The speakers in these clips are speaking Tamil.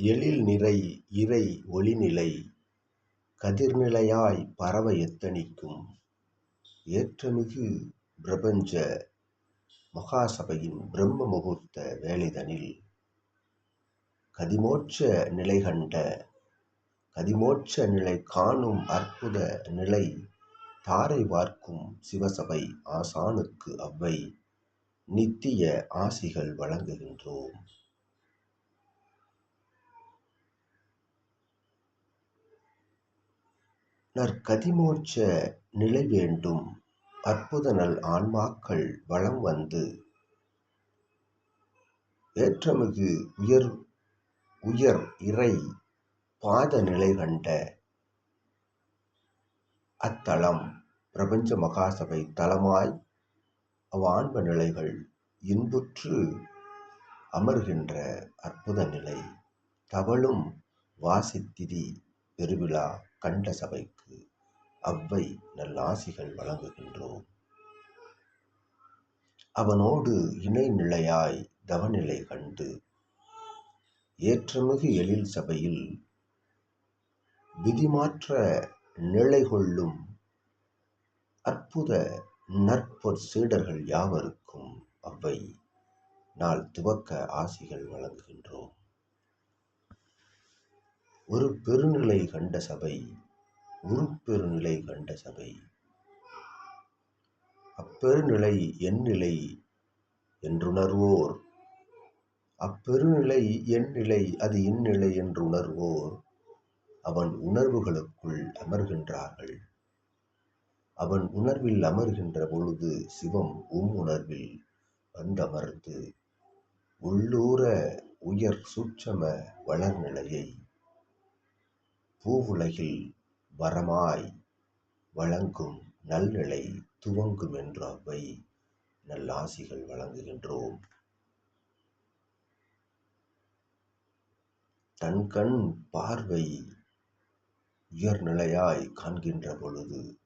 எழில் நிறை இறை ஒளிநிலை கதிர்நிலையாய் பரவ எத்தனிக்கும்? ஏற்றமிகு பிரபஞ்ச மகாசபையின் பிரம்ம முகூர்த்த வேளைதனில் கதிமோட்ச நிலை கண்ட கதிமோட்ச நிலை காணும் அற்புத நிலை தாரை வார்க்கும் சிவசபை ஆசானுக்கு அவ்வை நித்திய ஆசிகள் வழங்குகின்றோம். நற்கதிமோட்ச நிலை வேண்டும். அற்புத நல் ஆன்மாக்கள் வளம் வந்து ஏற்றமிகு உயர் உயர் இறை பாத நிலை கண்ட அத்தலம் பிரபஞ்ச மகாசபை தலமாய் அவ்வான்ப நிலைகள் இன்புற்று அமர்கின்ற அற்புத நிலை தவழும் வாசித்திரி பெருவிழா கண்ட சபைக்கு அவ்வை நல்லாசிகள் வழங்குகின்றோம். அவனோடு இணை நிலையாய் தவநிலை கண்டு ஏற்றமிகு எழில் சபையில் விதிமாற்ற நிலை கொள்ளும் அற்புத நற்பொற் சீடர்கள் யாவருக்கும் அவ்வை நாள் துவக்க ஆசிகள் வழங்குகின்றோம். ஒரு பெருநிலை கண்ட சபை உருப்பெருநிலை கண்ட சபை. அப்பெருநிலை என் நிலை என்றுணர்வோர். அப்பெருநிலை என் நிலை அது இந்நிலை என்று உணர்வோர் அவன் உணர்வுகளுக்குள் அமர்கின்றார்கள். அவன் உணர்வில் அமர்கின்ற பொழுது சிவம் உம் உணர்வில் வந்தமர்ந்து உள்ளூர உயர் சூட்சம வளர்நிலையை பூவுலகில் வரமாய் வழங்கும் நல்நிலை துவங்கும் என்று அவை நல்லாசிகள் வழங்குகின்றோம். தன்கண் பார்வை உயர்நிலையாய் காண்கின்ற பொழுது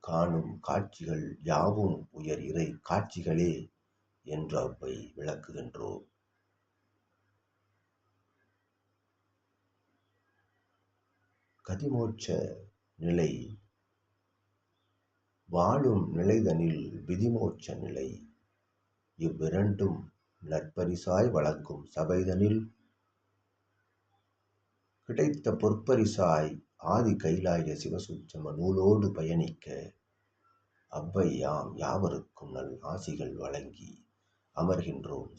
காணும் காட்சிகள் யாவும் உயர் இறை காட்சிகளே என்று அவை விளக்குகின்றோம். கதிமோட்ச நிலை. வாழும் நிலைதனில் விதிமோட்ச நிலை. இவ்விரண்டும் நற்பரிசாய் வழங்கும் சபைதனில். கிடைத்த பொற்பரிசாய் ஆதி கைலாய சிவசூட்சம நூலோடு பயணிக்க அவ்வை யாம் யாவருக்கும் நல் ஆசிகள் வழங்கி அமர்கின்றோம்